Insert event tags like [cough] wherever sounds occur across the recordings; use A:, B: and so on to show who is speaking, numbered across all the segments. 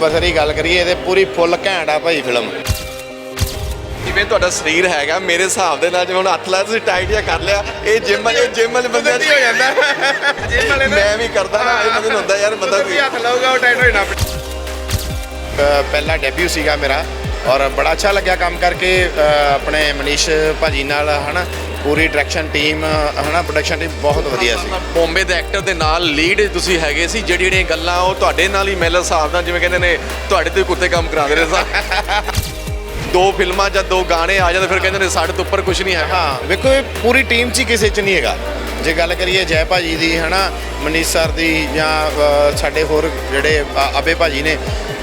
A: ਬਸਰੀ ਗੱਲ ਕਰੀਏ ਇਹਦੇ ਪੂਰੀ ਫੁੱਲ ਘੈਂਟ ਆ ਭਾਈ ਫਿਲਮ
B: ਜਿਵੇਂ ਤੁਹਾਡਾ ਸਰੀਰ ਹੈਗਾ ਮੇਰੇ ਹਿਸਾਬ ਦੇ ਨਾਲ ਜਿਵੇਂ ਹੁਣ ਹੱਥ ਲਾ ਤੁਸੀਂ ਟਾਈਟ ਜਿਹਾ ਕਰ ਲਿਆ ਇਹ ਜਿਮ ਇਹ ਜਿਮ ਵਾਲੇ ਬੰਦੇ
A: ਹੋ ਜਾਂਦਾ। ਜਿਮ ਵਾਲੇ
B: ਮੈਂ ਵੀ ਕਰਦਾ ਨਾ ਇਹ ਮੈਨੂੰ ਹੁੰਦਾ ਯਾਰ ਬੰਦਾ ਕੋਈ
A: ਹੱਥ ਲਾਊਗਾ ਉਹ ਟਾਈਟ ਹੋ ਜਾਣਾ। ਪਹਿਲਾ ਡੈਬਿਊ ਸੀਗਾ ਮੇਰਾ ਔਰ ਬੜਾ ਅੱਛਾ ਲੱਗਿਆ ਕੰਮ ਕਰਕੇ ਆਪਣੇ ਮਨੀਸ਼ ਭਾਜੀ ਨਾਲ ਹਨਾ? ਪੂਰੀ ਡਾਇਰੈਕਸ਼ਨ ਟੀਮ ਹਨਾ ਪ੍ਰੋਡਕਸ਼ਨ ਟੀਮ ਬਹੁਤ ਵਧੀਆ ਸੀ।
B: ਬੰਬੇ ਦੇ ਐਕਟਰ ਦੇ ਨਾਲ ਲੀਡ ਤੁਸੀਂ ਹੈਗੇ ਸੀ ਜਿਹੜੀ ਜਿਹੜੀਆਂ ਗੱਲਾਂ ਉਹ ਤੁਹਾਡੇ ਨਾਲ ਹੀ ਮੇਰੇ ਹਿਸਾਬ ਨਾਲ ਜਿਵੇਂ ਕਹਿੰਦੇ ਨੇ ਤੁਹਾਡੇ ਤੇ ਕੁੱਤੇ ਕੰਮ ਕਰਾਉਂਦੇ ਰਹੇ ਸਾਂ ਦੋ ਫਿਲਮਾਂ ਜਾਂ ਦੋ ਗਾਣੇ ਆ ਜਾਂਦੇ ਫਿਰ ਕਹਿੰਦੇ ਨੇ ਸਾਡੇ ਤੋਂ ਉੱਪਰ ਕੁਝ ਨਹੀਂ ਹੈਗਾ
A: ਹਾਂ ਵੇਖੋ ਇਹ ਪੂਰੀ ਟੀਮ 'ਚ ਹੀ ਕਿਸੇ 'ਚ ਨਹੀਂ ਹੈਗਾ। ਜੇ ਗੱਲ ਕਰੀਏ ਜੈ ਭਾਜੀ ਦੀ ਹਨਾ ਮਨੀਸ਼ ਸਰ ਦੀ ਜਾਂ ਸਾਡੇ ਹੋਰ ਜਿਹੜੇ ਅਬੇ ਭਾਜੀ ਨੇ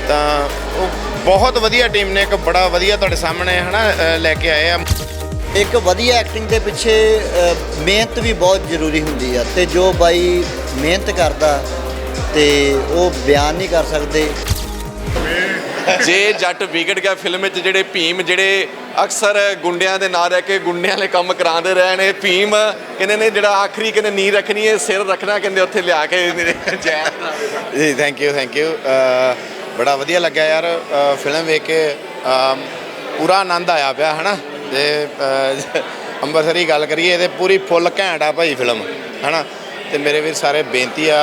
A: ਤਾਂ ਉਹ ਬਹੁਤ ਵਧੀਆ ਟੀਮ ਨੇ ਇੱਕ ਬੜਾ ਵਧੀਆ ਤੁਹਾਡੇ ਸਾਹਮਣੇ ਹਨਾ ਲੈ ਕੇ ਆਏ ਆ।
C: ਇੱਕ ਵਧੀਆ ਐਕਟਿੰਗ ਦੇ ਪਿੱਛੇ ਮਿਹਨਤ ਵੀ ਬਹੁਤ ਜ਼ਰੂਰੀ ਹੁੰਦੀ ਆ ਤੇ ਜੋ ਬਾਈ ਮਿਹਨਤ ਕਰਦਾ ਤੇ ਉਹ ਬਿਆਨ ਨਹੀਂ ਕਰ ਸਕਦੇ।
B: ਜੇ ਜੱਟ ਵਿਗੜ ਗਿਆ ਫਿਲਮ ਵਿੱਚ ਜਿਹੜੇ ਭੀਮ ਜਿਹੜੇ ਅਕਸਰ ਗੁੰਡਿਆਂ ਦੇ ਨਾਂ ਰਹਿ ਕੇ ਗੁੰਡਿਆਂ ਵਾਲੇ ਕੰਮ ਕਰਾਉਂਦੇ ਰਹੇ ਨੇ ਭੀਮ ਕਹਿੰਦੇ ਨੇ ਜਿਹੜਾ ਆਖਰੀ ਕਹਿੰਦੇ ਨੀ ਰੱਖਣੀ ਹੈ ਸਿਰ ਰੱਖਣਾ ਕਹਿੰਦੇ ਉੱਥੇ ਲਿਆ ਕੇ ਜੈ
A: ਜੀ ਥੈਂਕ ਯੂ ਥੈਂਕ ਯੂ ਬੜਾ ਵਧੀਆ ਲੱਗਿਆ ਯਾਰ ਫਿਲਮ ਵੇਖ ਕੇ ਪੂਰਾ ਆਨੰਦ ਆਇਆ ਪਿਆ ਹਨਾ? ਤੇ ਅੰਮ੍ਰਿਤਸਰੀ ਗੱਲ ਕਰੀਏ ਇਹਦੇ ਪੂਰੀ ਫੁੱਲ ਘੈਂਟ ਆ ਭਾਈ ਫਿਲਮ ਹਨਾ? ਤੇ ਮੇਰੇ ਵੀਰ ਸਾਰੇ ਬੇਨਤੀ ਆ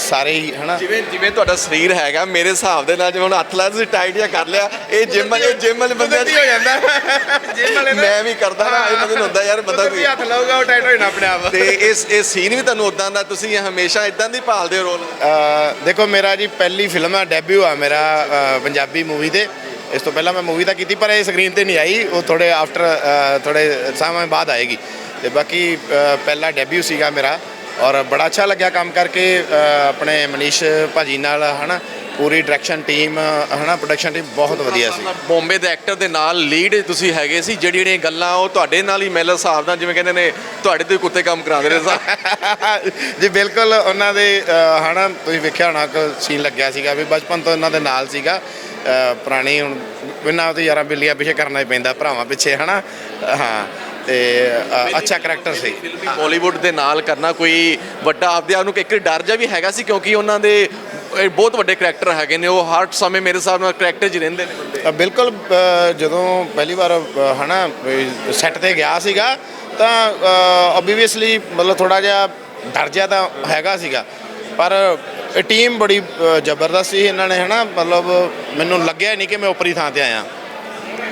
A: ਸਾਰੇ ਹੀ ਹਨਾ?
B: ਜਿਵੇਂ ਜਿਵੇਂ ਤੁਹਾਡਾ ਸਰੀਰ ਹੈਗਾ ਮੇਰੇ ਹਿਸਾਬ ਦੇ ਨਾਲ ਜਿਵੇਂ ਹੁਣ ਹੱਥ ਲਾ ਤੁਸੀਂ ਟਾਈਟ ਜਿਹਾ ਕਰ ਲਿਆ ਇਹ ਜਿਮ ਇਹ ਜਿਮ ਵਾਲੇ ਬੰਦੇ
A: ਹੋ ਜਾਂਦਾ। ਜਿਮ ਵਾਲੇ
B: ਮੈਂ ਵੀ ਕਰਦਾ ਨਾ ਇਹ ਮੈਨੂੰ ਹੁੰਦਾ ਯਾਰ ਬੰਦਾ ਕੋਈ
A: ਹੱਥ ਲਾਊਗਾ ਉਹ ਟਾਈਟ ਹੋ ਜਾਣਾ ਆਪਣੇ ਆਪ।
B: ਤੇ ਇਸ ਇਹ ਸੀਨ ਵੀ ਤੁਹਾਨੂੰ ਉਦਾਂ ਦਾ ਤੁਸੀਂ ਹਮੇਸ਼ਾ ਇਦਾਂ ਦੀ ਭਾਲਦੇ ਹੋ ਰੋਲ?
A: ਦੇਖੋ ਮੇਰਾ ਜੀ ਪਹਿਲੀ ਫਿਲਮ ਆ ਡੈਬਿਊ ਆ ਮੇਰਾ ਪੰਜਾਬੀ ਮੂਵੀ ਤੇ। ਇਸ ਤੋਂ ਪਹਿਲਾਂ ਮੈਂ ਮੂਵੀ ਤਾਂ ਕੀਤੀ ਪਰ ਇਹ ਸਕਰੀਨ ਤੇ ਨਹੀਂ ਆਈ। ਉਹ ਥੋੜੇ ਆਫਟਰ ਥੋੜੇ ਸਮੇਂ ਬਾਅਦ ਆਏਗੀ। ਤੇ ਬਾਕੀ ਪਹਿਲਾ ਡੈਬਿਊ ਸੀਗਾ ਮੇਰਾ ਔਰ ਬੜਾ ਅੱਛਾ ਲੱਗਿਆ ਕੰਮ ਕਰਕੇ ਆਪਣੇ ਮਨੀਸ਼ ਭਾਜੀ ਨਾਲ ਹਨਾ ਪੂਰੀ ਡਾਇਰੈਕਸ਼ਨ ਟੀਮ ਹਨਾ ਪ੍ਰੋਡਕਸ਼ਨ ਟੀਮ ਬਹੁਤ ਵਧੀਆ ਸੀ।
B: ਬੰਬੇ ਦੇ ਐਕਟਰ ਦੇ ਨਾਲ ਲੀਡ ਤੁਸੀਂ ਹੈਗੇ ਸੀ ਜਿਹੜੀ ਜਿਹੜੀਆਂ ਗੱਲਾਂ ਉਹ ਤੁਹਾਡੇ ਨਾਲ ਹੀ ਮੇਰੇ ਹਿਸਾਬ ਨਾਲ ਜਿਵੇਂ ਕਹਿੰਦੇ ਨੇ ਤੁਹਾਡੇ ਤੇ ਕੁੱਤੇ ਕੰਮ ਕਰਾਉਂਦੇ ਰਹੇ ਸਾਂ [laughs]
A: ਜੀ ਬਿਲਕੁਲ ਉਹਨਾਂ ਦੇ ਹਨਾ ਤੁਸੀਂ ਵੇਖਿਆ ਹੋਣਾ ਕਿ ਸੀਨ ਲੱਗਿਆ ਸੀਗਾ ਵੀ ਬਚਪਨ ਤੋਂ ਇਹਨਾਂ ਦੇ ਨਾਲ ਸੀਗਾ। ਪੁਰਾਣੀ ਹੁਣ ਇਹਨਾਂ ਤੇ ਯਾਰਾਂ ਬਿੱਲੀਆਂ ਪਿੱਛੇ ਕਰਨਾ ਹੀ ਪੈਂਦਾ ਭਰਾਵਾਂ ਪਿੱਛੇ ਹਨਾ? ਹਾਂ ਤੇ ਅੱਛਾ ਕਰੈਕਟਰ ਸੀ।
B: ਬਾਲੀਵੁੱਡ ਦੇ ਨਾਲ ਕਰਨਾ ਕੋਈ ਵੱਡਾ ਆਪਦੇ ਆਪ ਨੂੰ ਇੱਕ ਡਰ ਜਿਹਾ ਵੀ ਹੈਗਾ ਸੀ ਕਿਉਂਕਿ ਉਹਨਾਂ ਦੇ ਬਹੁਤ ਵੱਡੇ ਕਰੈਕਟਰ ਹੈਗੇ ਨੇ ਉਹ ਹਰ ਸਮੇਂ ਮੇਰੇ ਹਿਸਾਬ ਨਾਲ ਕਰੈਕਟਰ 'ਚ ਹੀ ਰਹਿੰਦੇ ਨੇ ਬੰਦੇ।
A: ਬਿਲਕੁਲ ਜਦੋਂ ਪਹਿਲੀ ਵਾਰ ਹਨਾ ਸੈੱਟ ਤੇ ਗਿਆ ਸੀਗਾ ਤਾਂ ਆਬਵੀਅਸਲੀ ਮਤਲਬ ਥੋੜਾ ਜਿਹਾ ਡਰ ਜਿਹਾ ਤਾਂ ਹੈਗਾ ਸੀਗਾ ਪਰ ਇਹ ਟੀਮ ਬੜੀ ਜ਼ਬਰਦਸਤ ਸੀ ਇਹਨਾਂ ਨੇ ਹਨਾ? ਮਤਲਬ ਮੈਨੂੰ ਲੱਗਿਆ ਨਹੀਂ ਕਿ ਮੈਂ ਉਪਰੀ ਥਾਂ ਤੇ ਆਇਆ।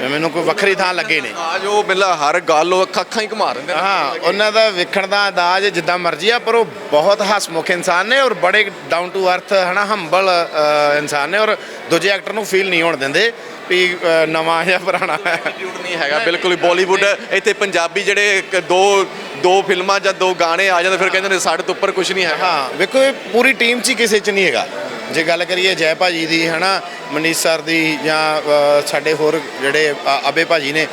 A: ਮੈਨੂੰ ਕੋਈ ਵੱਖਰੀ ਥਾਂ ਲੱਗੇ ਨੇ
B: ਆ ਜੋ ਮਿਲਾ ਹਰ ਗੱਲ ਉਹ ਅੱਖਾਂ ਹੀ ਘੁਮਾ ਦਿੰਦੇ
A: ਹਾਂ ਉਹਨਾਂ ਦਾ ਵੇਖਣ ਦਾ ਅੰਦਾਜ਼ ਜਿੱਦਾਂ ਮਰਜ਼ੀ ਆ ਪਰ ਉਹ ਬਹੁਤ ਹਸਮੁਖ ਇਨਸਾਨ ਨੇ ਔਰ ਬੜੇ ਡਾਊਨ ਟੂ ਅਰਥ ਹਨਾ ਹੰਬਲ ਇਨਸਾਨ ਨੇ ਔਰ ਦੂਜੇ ਐਕਟਰ ਨੂੰ ਫੀਲ ਨਹੀਂ ਹੋਣ ਦਿੰਦੇ ਵੀ ਨਵਾਂ ਜਾਂ ਪੁਰਾਣਾ
B: ਨਹੀਂ ਹੈਗਾ ਬਿਲਕੁਲ ਹੀ ਬਾਲੀਵੁੱਡ ਇੱਥੇ ਪੰਜਾਬੀ ਜਿਹੜੇ ਦੋ ਦੋ ਫਿਲਮਾਂ ਜਾਂ ਦੋ ਗਾਣੇ ਆ ਜਾਂਦੇ ਫਿਰ ਕਹਿੰਦੇ ਨੇ ਸਾਡੇ ਤੋਂ ਉੱਪਰ ਕੁਝ ਨਹੀਂ ਹੈਗਾ।
A: ਹਾਂ ਵੇਖੋ ਇਹ ਪੂਰੀ ਟੀਮ 'ਚ ਹੀ ਕਿਸੇ 'ਚ ਨਹੀਂ ਹੈਗਾ। ਜੇ ਗੱਲ ਕਰੀਏ ਜੈ ਭਾਜੀ ਦੀ ਹਨਾ ਮਨੀਸ਼ ਸਰ ਦੀ ਜਾਂ ਅ, ਸਾਡੇ ਹੋਰ ਜਿਹੜੇ ਅ, ਅਬੇ ਭਾਜੀ ਨੇ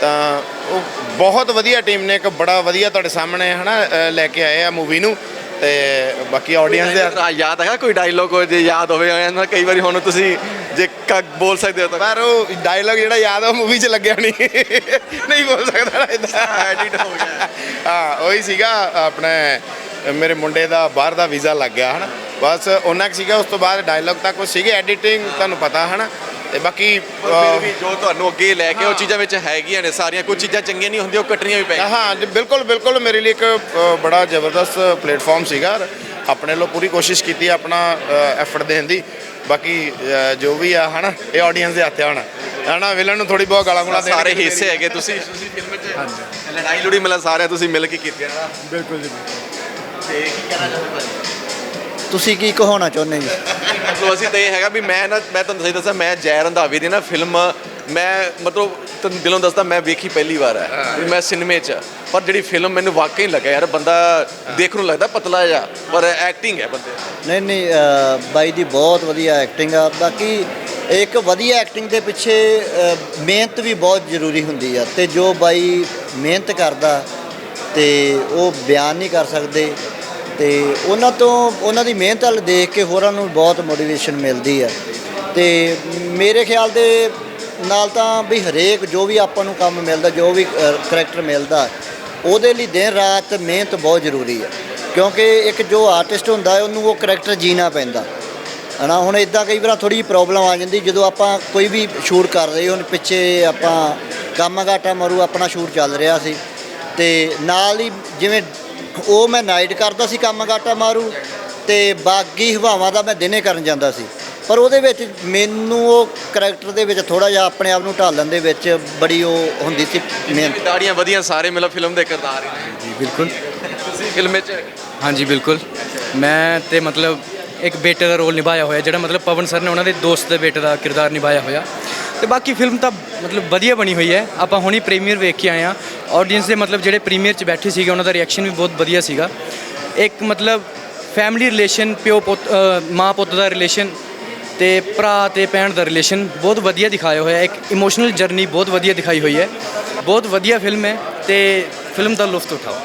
A: ਤਾਂ ਉਹ ਬਹੁਤ ਵਧੀਆ ਟੀਮ ਨੇ ਇੱਕ ਬੜਾ ਵਧੀਆ ਤੁਹਾਡੇ ਸਾਹਮਣੇ ਹਨਾ ਅ, ਲੈ ਕੇ ਆਏ ਆ ਮੂਵੀ ਨੂੰ। ਤੇ ਬਾਕੀ ਆਡੀਅנס ਦੇ
B: ਆ ਯਾਦ ਹੈਗਾ ਕੋਈ ਡਾਇਲੋਗ ਜੇ ਯਾਦ ਹੋਵੇ ਇਹਨਾਂ ਕਈ ਵਾਰੀ ਹੁਣ ਤੁਸੀਂ ਜੇ ਕ ਬੋਲ ਸਕਦੇ ਹੋ ਤਾਂ।
A: ਪਰ ਉਹ ਡਾਇਲੌਗ ਜਿਹੜਾ ਯਾਦ ਆ ਮੂਵੀ 'ਚ ਲੱਗਿਆ ਨਹੀਂ। ਨਹੀਂ ਬੋਲ ਸਕਦਾ ਇਦਾਂ
B: ਐਡਿਟ ਹੋ ਗਿਆ।
A: ਹਾਂ ਉਹੀ ਸੀਗਾ ਆਪਣੇ ਮੇਰੇ ਮੁੰਡੇ ਦਾ ਬਾਹਰ ਦਾ ਵੀਜ਼ਾ ਲੱਗ ਗਿਆ ਹਨਾ। ਬਸ ਉਹਨਾਂ ਕੁ ਸੀਗਾ ਉਸ ਤੋਂ ਬਾਅਦ ਡਾਇਲੌਗ ਤੱਕ ਉਹ ਸੀਗੇ ਐਡੀਟਿੰਗ ਤੁਹਾਨੂੰ ਪਤਾ ਹਨਾ। ਤੇ ਬਾਕੀ
B: ਪਰ ਫਿਰ ਵੀ ਜੋ ਤੁਹਾਨੂੰ ਅੱਗੇ ਲੈ ਕੇ ਉਹ ਚੀਜ਼ਾਂ ਵਿੱਚ ਹੈਗੀਆਂ ਨੇ ਸਾਰੀਆਂ ਕੁਝ ਚੀਜ਼ਾਂ ਚੰਗੀਆਂ ਨਹੀਂ ਹੁੰਦੀਆਂ ਉਹ ਕੱਟਣੀਆਂ ਵੀ ਪੈਂਦੀਆਂ
A: ਹਾਂ ਜੀ, ਬਿਲਕੁਲ ਬਿਲਕੁਲ ਮੇਰੇ ਲਈ ਇੱਕ ਅ, ਬੜਾ ਜ਼ਬਰਦਸਤ ਪਲੇਟਫਾਰਮ ਸੀਗਾ। ਆਪਣੇ ਵੱਲੋਂ ਪੂਰੀ ਕੋਸ਼ਿਸ਼ ਕੀਤੀ ਆਪਣਾ ਐਫਰਟ ਦੇਣ ਦੀ। ਬਾਕੀ ਅ, ਜੋ ਵੀ ਆ ਹਨਾ ਇਹ ਆਡੀਅנס ਦੇ ਹੱਥ ਆ ਹੁਣ ਹਨਾ ਵਿਲਨ ਨੂੰ ਥੋੜੀ ਬਹੁਤ ਗਾਲਾਂ ਗੁਲਾਂ ਦੇਣ
B: ਸਾਰੇ ਹਿੱਸੇ ਹੈਗੇ ਤੁਸੀਂ। ਤੁਸੀਂ ਫਿਲਮ 'ਚ ਲੜਾਈ ਲੜੀ ਮਿਲਾ ਸਾਰਿਆਂ ਤੁਸੀਂ ਮਿਲ ਕੇ ਕੀਤੀ ਹੈ ਨਾ।
D: ਬਿਲਕੁਲ ਜੀ
B: ਤੇ ਕੀ ਕਹਿਣਾ ਚਾਹੁੰਦੇ ਭਾਜੀ?
C: ਤੁਸੀਂ ਕੀ ਕਹਾਉਣਾ ਚਾਹੁੰਦੇ ਜੀ?
B: ਮਤਲਬ ਅਸੀਂ ਤਾਂ ਇਹ ਹੈਗਾ ਵੀ ਮੈਂ ਨਾ ਮੈਂ ਤੁਹਾਨੂੰ ਸਹੀ ਦੱਸਾਂ, ਮੈਂ ਜੈ ਰੰਧਾਵੇ ਦੀ ਨਾ ਫਿਲਮ ਮੈਂ ਮਤਲਬ ਤੁਹਾਨੂੰ ਦਿਲੋਂ ਦੱਸਦਾ, ਮੈਂ ਵੇਖੀ ਪਹਿਲੀ ਵਾਰ ਹੈ, ਵੀ ਮੈਂ ਸਿਨੇਮੇ 'ਚ। ਪਰ ਜਿਹੜੀ ਫਿਲਮ ਮੈਨੂੰ ਵਾਕਈ ਲੱਗਾ ਯਾਰ, ਬੰਦਾ ਦੇਖ ਨੂੰ ਲੱਗਦਾ ਪਤਲਾ ਜਿਹਾ, ਪਰ ਐਕਟਿੰਗ ਹੈ ਬੰਦੇ
C: ਨਹੀਂ ਨਹੀਂ ਬਾਈ ਦੀ ਬਹੁਤ ਵਧੀਆ ਐਕਟਿੰਗ ਆ। ਬਾਕੀ ਇੱਕ ਵਧੀਆ ਐਕਟਿੰਗ ਦੇ ਪਿੱਛੇ ਮਿਹਨਤ ਵੀ ਬਹੁਤ ਜ਼ਰੂਰੀ ਹੁੰਦੀ ਆ। ਤੇ ਜੋ ਬਾਈ ਮਿਹਨਤ ਕਰਦਾ, ਤੇ ਉਹ ਬਿਆਨ ਨਹੀਂ ਕਰ ਸਕਦੇ ਤੇ ਉਹਨਾਂ ਤੋਂ, ਉਹਨਾਂ ਦੀ ਮਿਹਨਤ ਵੱਲ ਦੇਖ ਕੇ ਹੋਰਾਂ ਨੂੰ ਬਹੁਤ ਮੋਟੀਵੇਸ਼ਨ ਮਿਲਦੀ ਆ। ਤੇ ਮੇਰੇ ਖਿਆਲ ਦੇ ਨਾਲ ਤਾਂ ਵੀ ਹਰੇਕ ਜੋ ਵੀ ਆਪਾਂ ਨੂੰ ਕੰਮ ਮਿਲਦਾ, ਜੋ ਵੀ ਕਰੈਕਟਰ ਮਿਲਦਾ, ਉਹਦੇ ਲਈ ਦਿਨ ਰਾਤ ਮਿਹਨਤ ਬਹੁਤ ਜ਼ਰੂਰੀ ਹੈ ਕਿਉਂਕਿ ਇੱਕ ਜੋ ਆਰਟਿਸਟ ਹੁੰਦਾ ਹੈ, ਉਹਨੂੰ ਉਹ ਕਰੈਕਟਰ ਜੀਣਾ ਪੈਂਦਾ। ਹਨਾ, ਹੁਣ ਇਦਾਂ ਕਈ ਵਾਰ ਥੋੜੀ ਜਿਹੀ ਪ੍ਰੋਬਲਮ ਆ ਜਾਂਦੀ, ਜਦੋਂ ਆਪਾਂ ਕੋਈ ਵੀ ਸ਼ੂਟ ਕਰ ਰਹੇ ਹੁਣ, ਪਿੱਛੇ ਆਪਾਂ ਕਾਮਾ ਘਾਟਾ ਮਰੂ ਆਪਣਾ ਸ਼ੂਟ ਚੱਲ ਰਿਹਾ ਸੀ। ਤੇ ਨਾਲ ਹੀ ਜਿਵੇਂ ਉਹ ਮੈਂ ਨਾਈਟ ਕਰਦਾ ਸੀ ਕਾਮਾ ਘਾਟਾ ਮਾਰੂ ਤੇ ਬਾਗੀ ਹਵਾਵਾਂ ਦਾ ਮੈਂ ਦਿਨੇ ਕਰਨ ਜਾਂਦਾ ਸੀ। ਪਰ ਉਹਦੇ ਵਿੱਚ ਮੈਨੂੰ ਉਹ ਕਰੈਕਟਰ ਦੇ ਵਿੱਚ ਥੋੜਾ ਜਿਹਾ ਆਪਣੇ ਆਪ ਨੂੰ ਢਾਲਣ ਦੇ ਵਿੱਚ ਬੜੀ ਉਹ ਹੁੰਦੀ ਸੀ ਮਿਹਨਤ।
B: ਦਾੜੀਆਂ ਵਧੀਆਂ ਸਾਰੇ ਮਤਲਬ ਫਿਲਮ ਦੇ ਕਿਰਦਾਰ ਹੀ ਨੇ।
D: ਜੀ ਬਿਲਕੁਲ।
B: ਤੁਸੀਂ ਫਿਲਮ ਵਿੱਚ
D: ਹਾਂਜੀ ਬਿਲਕੁਲ। ਮੈਂ ਤੇ ਮਤਲਬ ਇੱਕ ਬੇਟੇ ਦਾ ਰੋਲ ਨਿਭਾਇਆ ਹੋਇਆ ਜਿਹੜਾ ਮਤਲਬ ਪਵਨ ਸਰ ਨੇ ਉਹਨਾਂ ਦੇ ਦੋਸਤ ਦੇ ਬੇਟੇ ਦਾ ਕਿਰਦਾਰ ਨਿਭਾਇਆ ਹੋਇਆ। ਤੇ ਬਾਕੀ ਫਿਲਮ ਤਾਂ ਮਤਲਬ ਵਧੀਆ ਬਣੀ ਹੋਈ ਹੈ। ਆਪਾਂ ਹੁਣੀ ਪ੍ਰੀਮੀਅਰ ਵੇਖ ਕੇ ਆਏ ਆ ਆਡੀਅנס ਦੇ ਮਤਲਬ ਜਿਹੜੇ ਪ੍ਰੀਮੀਅਰ 'ਚ ਬੈਠੇ ਸੀਗੇ ਉਹਨਾਂ ਦਾ ਰਿਐਕਸ਼ਨ ਵੀ ਬਹੁਤ ਵਧੀਆ ਸੀਗਾ। ਇੱਕ ਮਤਲਬ ਫੈਮਿਲੀ ਰਿਲੇਸ਼ਨ ਪਿਓ ਪੁੱਤ ਅ, ਮਾਂ ਪੁੱਤ ਦਾ ਰਿਲੇਸ਼ਨ ਤੇ ਭਰਾ ਤੇ ਭੈਣ ਦਾ ਰਿਲੇਸ਼ਨ ਬਹੁਤ ਵਧੀਆ ਦਿਖਾਇਆ ਹੋਇਆ ਹੈ। ਇੱਕ ਇਮੋਸ਼ਨਲ ਜਰਨੀ ਬਹੁਤ ਵਧੀਆ ਦਿਖਾਈ ਹੋਈ ਹੈ। ਬਹੁਤ ਵਧੀਆ ਫਿਲਮ ਹੈ ਤੇ ਫਿਲਮ ਦਾ ਲੁਫਤ ਉਠਾਓ।